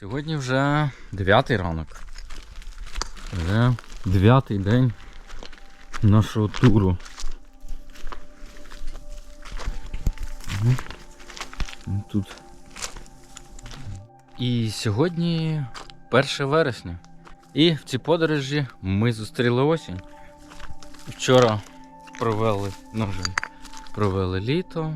Сьогодні вже дев'ятий ранок. Вже дев'ятий день нашого туру. Тут. І сьогодні 1 вересня. І в цій подорожі ми зустріли осінь. Вчора провели, на провели літо.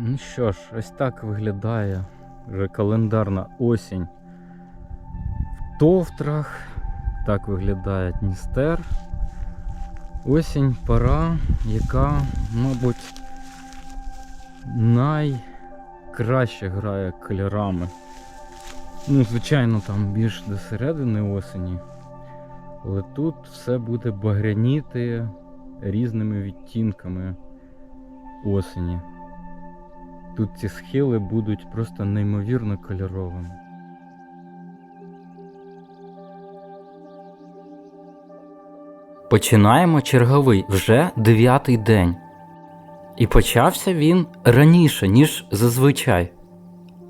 Ну що ж, ось так виглядає вже календарна осінь в Товтрах. Так виглядає Дністер. Осінь пора, яка, мабуть, найкраще грає кольорами. Ну, звичайно, там більш до середини осені. Але тут все буде багряніти різними відтінками осені. Тут ці схили будуть просто неймовірно кольоровими. Починаємо черговий вже дев'ятий день. І почався він раніше, ніж зазвичай.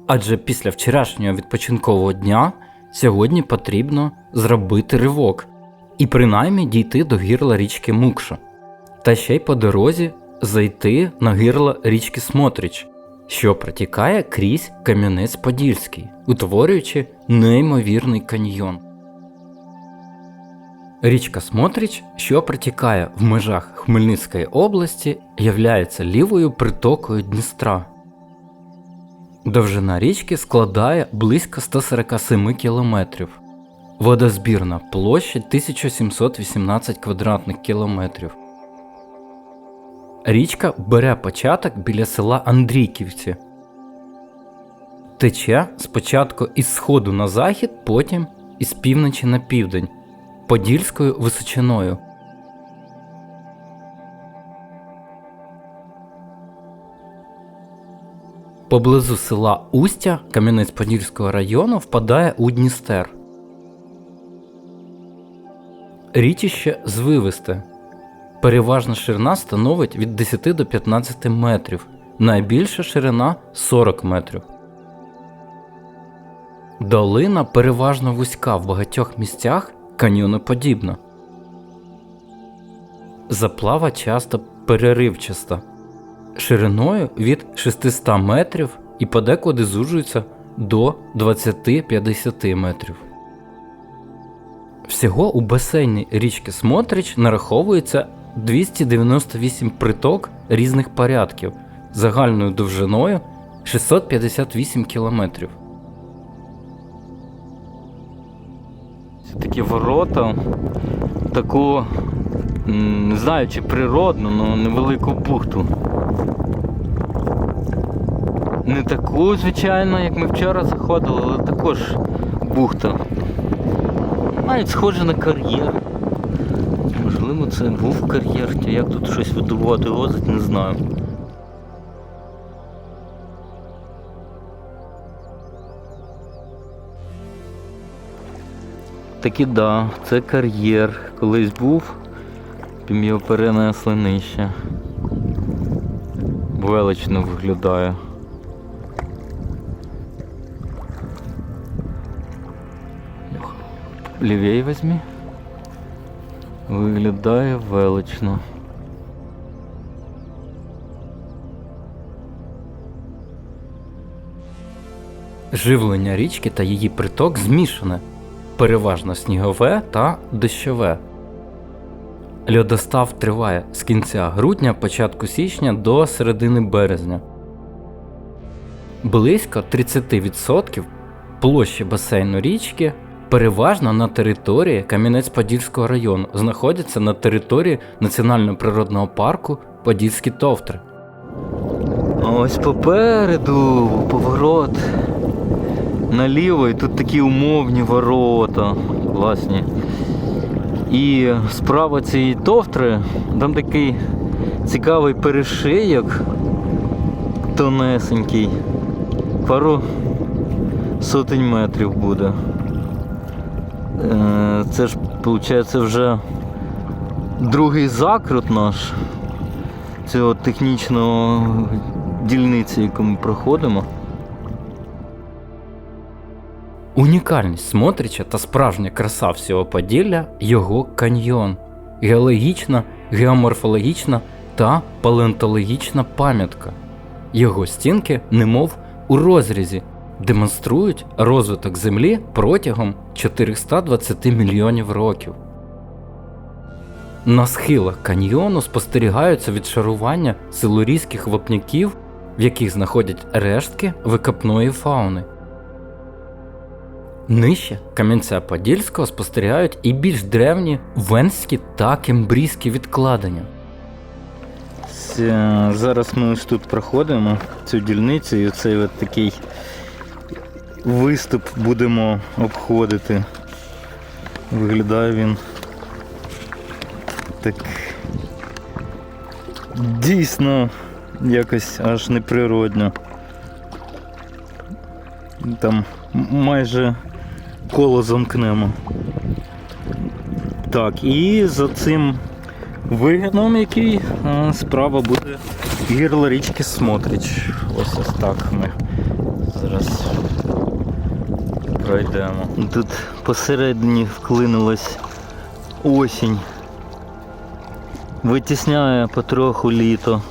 Адже після вчорашнього відпочинкового дня сьогодні потрібно зробити ривок і принаймні дійти до гірла річки Мукша. Та ще й по дорозі зайти на гирло річки Смотрич, що протікає крізь Кам'янець Подільський, утворюючи неймовірний каньйон. Річка Смотрич, що протікає в межах Хмельницької області, являється лівою притокою Дністра. Довжина річки складає близько 147 кілометрів. Водозбірна площа 1718 квадратних кілометрів. Річка бере початок біля села Андрійківці. Тече спочатку із сходу на захід, потім із півночі на південь. Подільською височиною. Поблизу села Устя Кам'янець-Подільського району впадає у Дністер. Річище звивисте. Переважна ширина становить від 10 до 15 метрів. Найбільша ширина 40 метрів. Долина переважно вузька в багатьох місцях каньйоноподібна. Заплава часто переривчаста, шириною від 600 метрів і подекуди зужується до 20-50 метрів. Всього у басейні річки Смотрич нараховується 298 приток різних порядків загальною довжиною 658 кілометрів. Це такі ворота, таку, не знаю чи природну, але невелику бухту. Не таку, звичайно, як ми вчора заходили, але також бухта. Навіть схоже на кар'єр. Це був кар'єр, чи як тут щось видувати возить, не знаю. Таки да, це кар'єр. Колись був, тим його перенесли нижче. Велично виглядає. Лівей візьмі. Виглядає велично. Живлення річки та її приток змішане, переважно снігове та дощове. Льодостав триває з кінця грудня, початку січня до середини березня. Близько 30% площі басейну річки переважно на території Кам'янець-Подільського району, знаходяться на території Національного природного парку Подільські Товтри. Ось попереду поворот наліво, і тут такі умовні ворота. Класні. І справа цієї товтри, там такий цікавий перешийок тонесенький. Пару сотень метрів буде. Е, Це ж, виходить, вже другий закрут наш цього технічного дільниці, яку ми проходимо. Унікальність Смотрича та справжня краса всього Поділля його каньйон, геологічна, геоморфологічна та палеонтологічна пам'ятка. Його стінки, немов у розрізі, демонструють розвиток Землі протягом 420 мільйонів років. На схилах каньйону спостерігаються відшарування силурійських вапняків, в яких знаходять рештки викопної фауни. Нижче камінця Подільського спостерігають і більш древні венські та кембрійські відкладення. Зараз ми ось тут проходимо цю дільницю і оцей от такий виступ будемо обходити. Виглядає він так дійсно якось аж неприродно. Там майже коло замкнемо. Так, і за цим вигином, який справа буде гірло річки Смотрич. Ось ось так ми зараз пройдемо. Тут посередині вклинилась осінь. Витісняє потроху літо.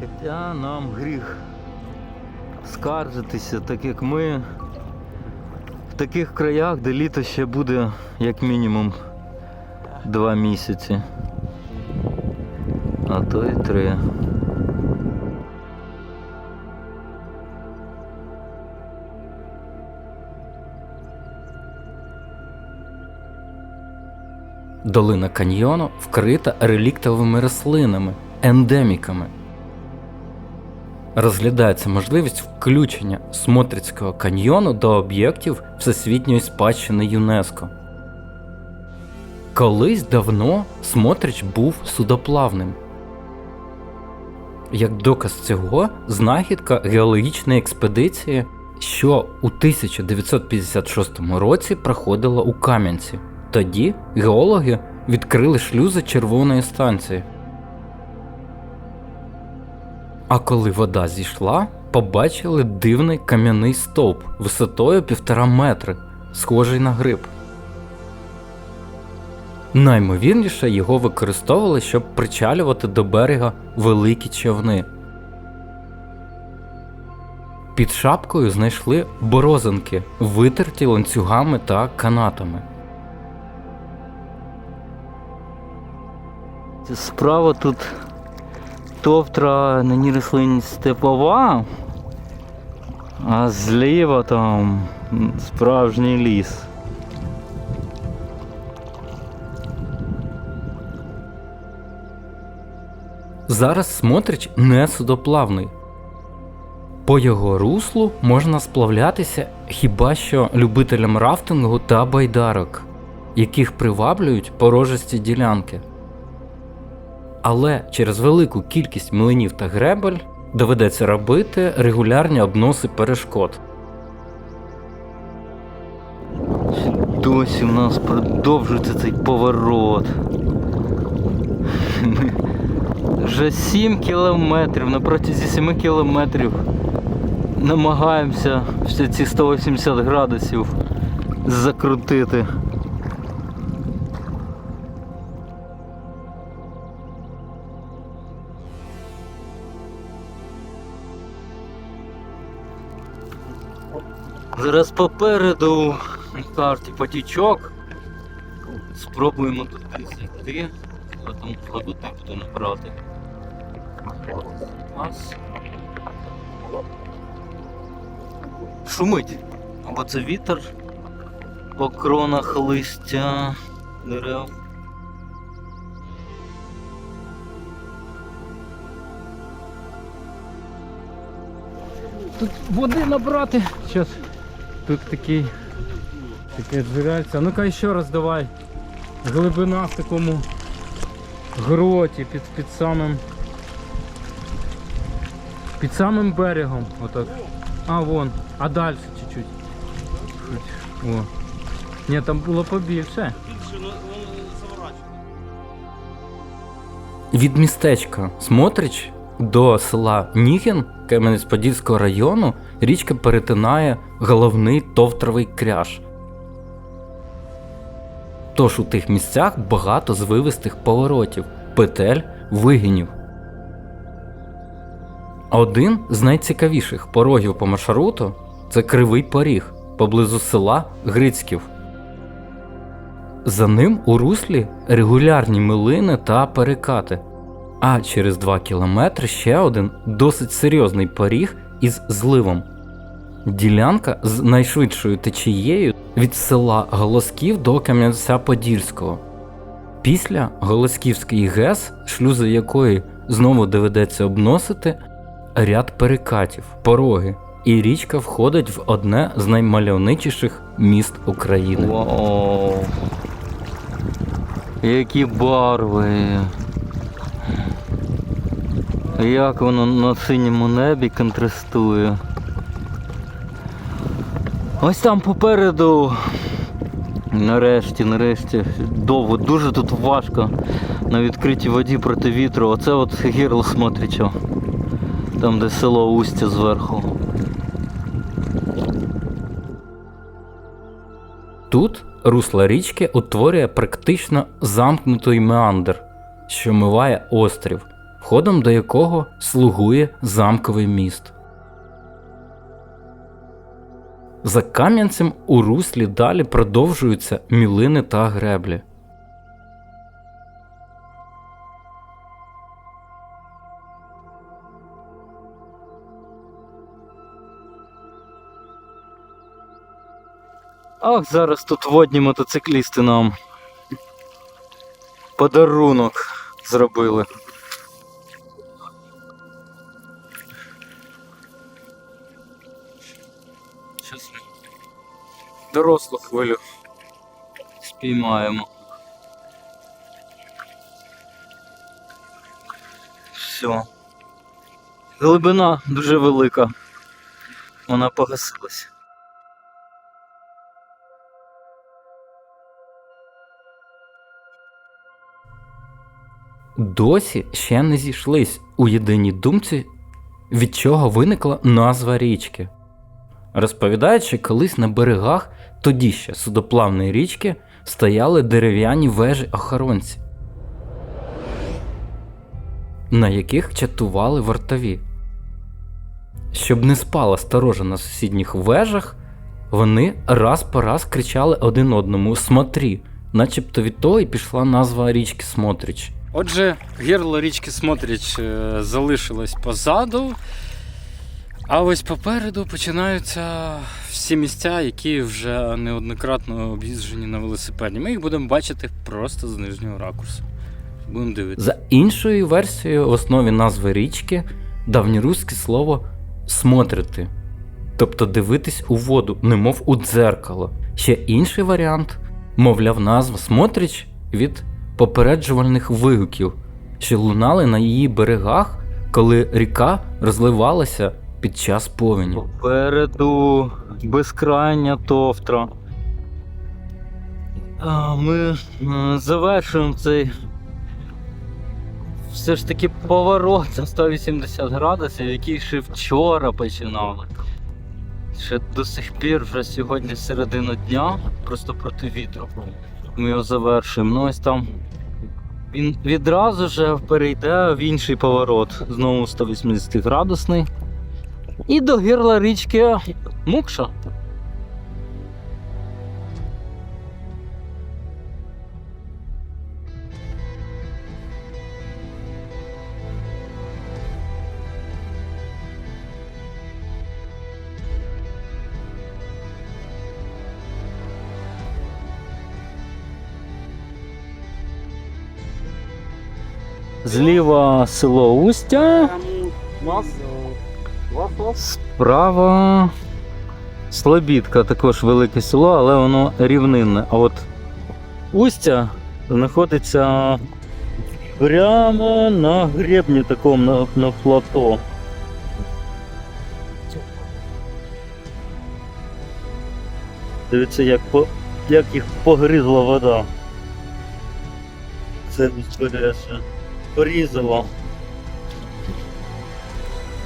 Хоча нам гріх скаржитися, так як ми в таких краях, де літо ще буде як мінімум два місяці. А то і три. Долина каньйону вкрита реліктовими рослинами, ендеміками. Розглядається можливість включення Смотрицького каньйону до об'єктів Всесвітньої спадщини ЮНЕСКО. Колись давно Смотрич був судоплавним. Як доказ цього, знахідка геологічної експедиції, що у 1956 році проходила у Кам'янці. Тоді геологи відкрили шлюзи червоної станції. А коли вода зійшла, побачили дивний кам'яний стовп висотою півтора метри, схожий на гриб. Наймовірніше його використовували, щоб причалювати до берега великі човни. Під шапкою знайшли борозинки, витерті ланцюгами та канатами. Справа тут товтра на ній рослинність степова, а зліва там справжній ліс. Зараз Смотрич не судоплавний. По його руслу можна сплавлятися хіба що любителям рафтингу та байдарок, яких приваблюють порожисті ділянки. Але через велику кількість млинів та гребель доведеться робити регулярні обноси перешкод. Досі в нас продовжується цей поворот. Вже 7 кілометрів, на протязі 7 кілометрів намагаємося всі ці 180 градусів закрутити. Зараз попереду на карті потічок. Спробуємо тут пересекти, а там буду набрати. Раз. Шумить. Або це вітер по кронах листя дерев. Тут води набрати. Зараз тут такий таке джерельце. Ну-ка ще раз давай. Глибина в такому гроті під, під самим. Під самим берегом. Отак. А вон. А далі чуть-чуть. Ні, там було побільше. Більше, Від містечка Смотрич до села Нігін Кам'янець-Подільського району річка перетинає головний товтровий кряж. Тож у тих місцях багато звивистих поворотів, петель, вигинів. Один з найцікавіших порогів по маршруту це кривий поріг поблизу села Грицьків. За ним у руслі регулярні милини та перекати. А через 2 кілометри ще один досить серйозний поріг із зливом. Ділянка з найшвидшою течією від села Голосків до Кам'янця-Подільського. Після Голосківської ГЕС, шлюзи якої знову доведеться обносити, ряд перекатів, пороги, і річка входить в одне з наймальовничіших міст України. Вау. Які барви. Як воно на синьому небі контрастує. Ось там попереду. Нарешті, нарешті. Довго, дуже тут важко на відкритій воді проти вітру. Оце от гірло Смотрича. Там, де село Устя зверху. Тут русло річки утворює практично замкнутий меандр, що миває острів, входом до якого слугує замковий міст. За Кам'янцем у руслі далі продовжуються мілини та греблі. Ах, зараз тут водні мотоциклісти нам подарунок зробили. Щас дорослу хвилю спіймаємо. Все. Глибина дуже велика. Вона погасилась. Досі ще не зійшлись у єдиній думці, від чого виникла назва річки. Розповідають, що колись на берегах тоді ще судоплавної річки стояли дерев'яні вежі охоронці, на яких чатували вартові. Щоб не спала сторожа на сусідніх вежах, вони раз по раз кричали один одному Смотрі, начебто від того і пішла назва річки Смотрич. Отже, гірло річки Смотрич е, залишилось позаду. А ось попереду починаються всі місця, які вже неоднократно об'їжджені на велосипеді. Ми їх будемо бачити просто з нижнього ракурсу. Будемо дивитися. За іншою версією, в основі назви річки давньоруське слово смотрити, тобто дивитись у воду, немов у дзеркало. Ще інший варіант, мовляв, назва Смотрич від попереджувальних вигуків, що лунали на її берегах, коли ріка розливалася під час повені. Попереду безкрайня товтра. Ми е, завершуємо цей все ж таки поворот на 180 градусів, який ще вчора починали. Ще до сих пір, вже сьогодні середина дня, просто проти вітру. Ми його завершуємо. Ну ось там. Він відразу ж перейде в інший поворот. Знову 180 градусний. І до гірла річки Мукша. Зліва село Устя. Справа Слобідка, також велике село, але воно рівнинне. А от Устя знаходиться прямо на гребні такому на, на плато. Дивіться, як, по, як їх погризла вода. Це безперечно. Порізало.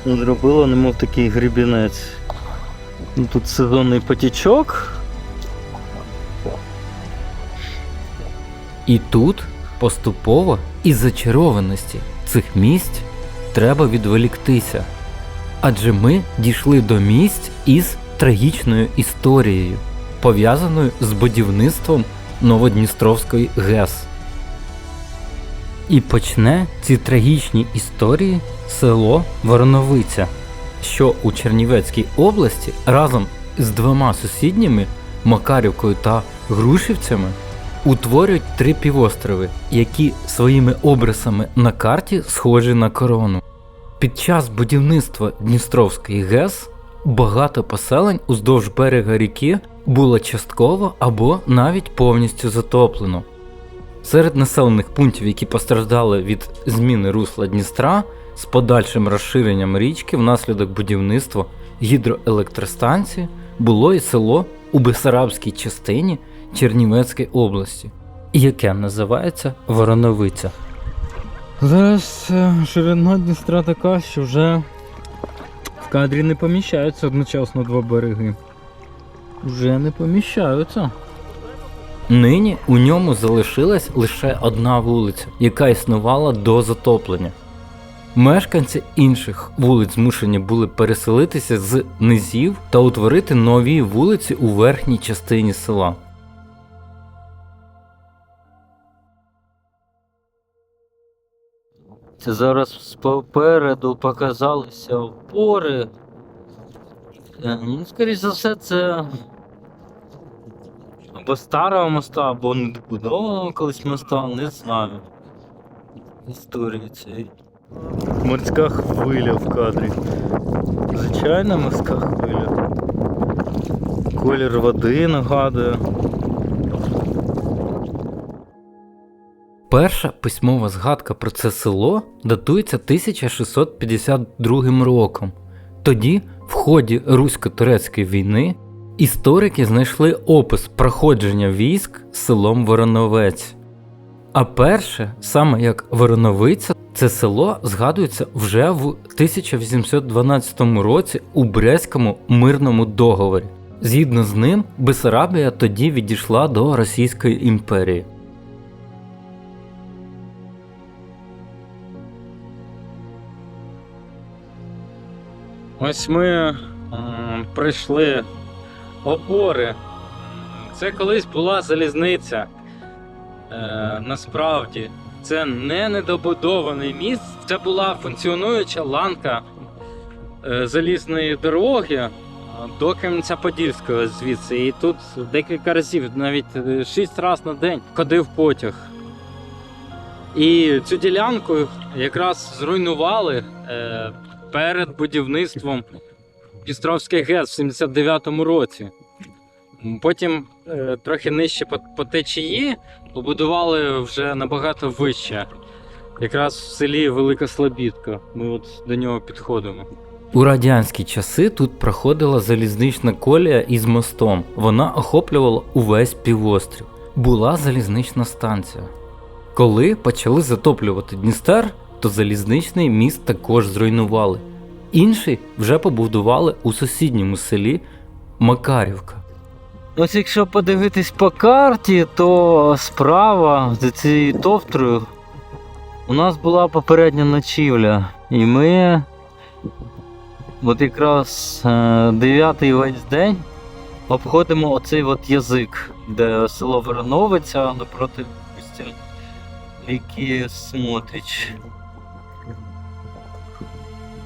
Зробило немов такий грібінець. Ну, Тут сезонний потічок. І тут поступово із зачарованості цих місць треба відволіктися. Адже ми дійшли до місць із трагічною історією, пов'язаною з будівництвом Новодністровської ГЕС. І почне ці трагічні історії село Вороновиця, що у Чернівецькій області разом з двома сусідніми Макарівкою та Грушівцями утворюють три півострови, які своїми обрисами на карті схожі на корону. Під час будівництва Дністровської ГЕС багато поселень уздовж берега ріки було частково або навіть повністю затоплено. Серед населених пунктів, які постраждали від зміни русла Дністра з подальшим розширенням річки внаслідок будівництва гідроелектростанції, було і село у Бесарабській частині Чернівецької області, яке називається Вороновиця. Зараз е, ширина Дністра така, що вже в кадрі не поміщаються одночасно два береги. Вже не поміщаються. Нині у ньому залишилась лише одна вулиця, яка існувала до затоплення. Мешканці інших вулиць змушені були переселитися з низів та утворити нові вулиці у верхній частині села. Це зараз попереду показалися опори. Е, Ну, скоріш за все, це або старого моста, або недобудованого колись моста, не знаю. Історії цієї. Морська хвиля в кадрі. Звичайна морська хвиля. Колір води нагадує. Перша письмова згадка про це село датується 1652 роком. Тоді, в ході русько-турецької війни, історики знайшли опис проходження військ селом Вороновець. А перше, саме як Вороновиця, це село згадується вже в 1812 році у Брестському мирному договорі. Згідно з ним, Бесарабія тоді відійшла до Російської імперії. Ось ми прийшли опори. Це колись була залізниця. Е, насправді, це не недобудований міст, це була функціонуюча ланка е, залізної дороги е, до Кам'янця-Подільського звідси. І тут декілька разів, навіть е, шість разів на день ходив потяг. І цю ділянку якраз зруйнували е, перед будівництвом Дністровської ГЕС в 79-му році. Потім е, трохи нижче по, по течії побудували вже набагато вище. Якраз в селі Велика Слобідка. Ми от до нього підходимо. У радянські часи тут проходила залізнична колія із мостом. Вона охоплювала увесь півострів. Була залізнична станція. Коли почали затоплювати Дністер, то залізничний міст також зруйнували. Інший вже побудували у сусідньому селі Макарівка. Ось якщо подивитись по карті, то справа за цією товтрою у нас була попередня ночівля. І ми от якраз е, дев'ятий весь день обходимо оцей от язик, де село Вороновиця напроти ріки Смотрич.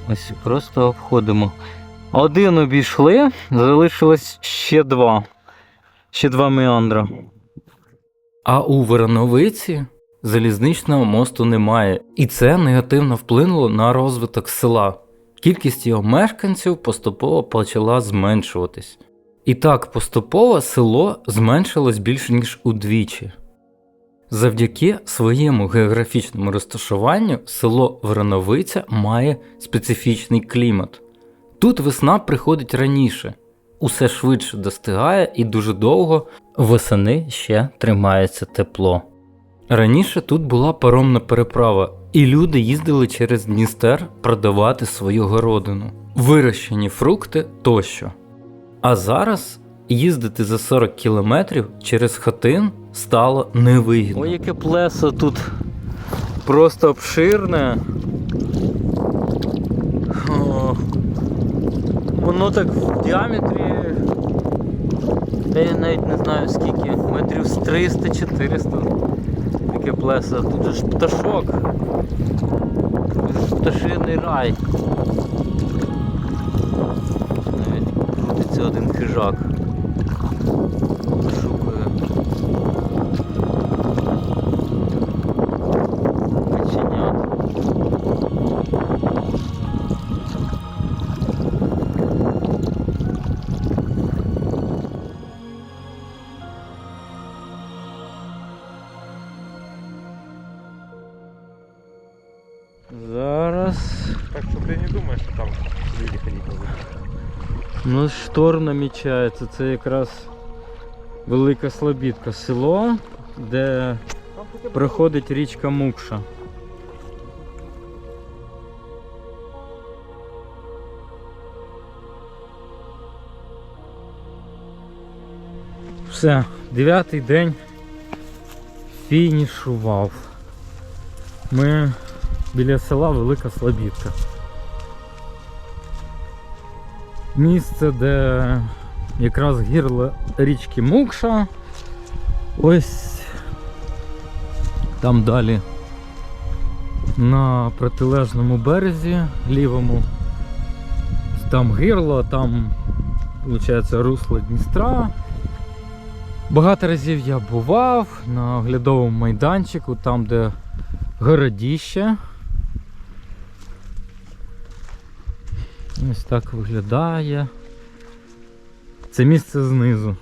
Ось просто обходимо. Один обійшли, залишилось ще два. Ще два меандра. А у Вороновиці залізничного мосту немає, і це негативно вплинуло на розвиток села. Кількість його мешканців поступово почала зменшуватись. І так поступово село зменшилось більше ніж удвічі. Завдяки своєму географічному розташуванню село Вороновиця має специфічний клімат. Тут весна приходить раніше, усе швидше достигає і дуже довго восени ще тримається тепло. Раніше тут була паромна переправа, І люди їздили через Дністер продавати свою городину, вирощені фрукти тощо. А зараз їздити за 40 кілометрів через хатин стало невигідно. Ой, яке плесо тут просто обширне. О, Воно так в діаметрі. Та я навіть не знаю скільки. Метрів з 300-400. Таке плесо. Тут же ж пташок. Тут же пташиний рай. Навіть крутиться один хижак. Зараз. Так что ты не думаешь, что там люди ходить будут? Ну, шторм намічається. Це якраз велика слобідка. Село, де проходить річка Мукша. Все, дев'ятий день фінішував. Ми біля села Велика Слобідка. Місце, де якраз гірло річки Мукша. Ось там далі на протилежному березі лівому. Там гирло, там виходить русло Дністра. Багато разів я бував на оглядовому майданчику, там де городіще. Ось так виглядає. Це місце знизу.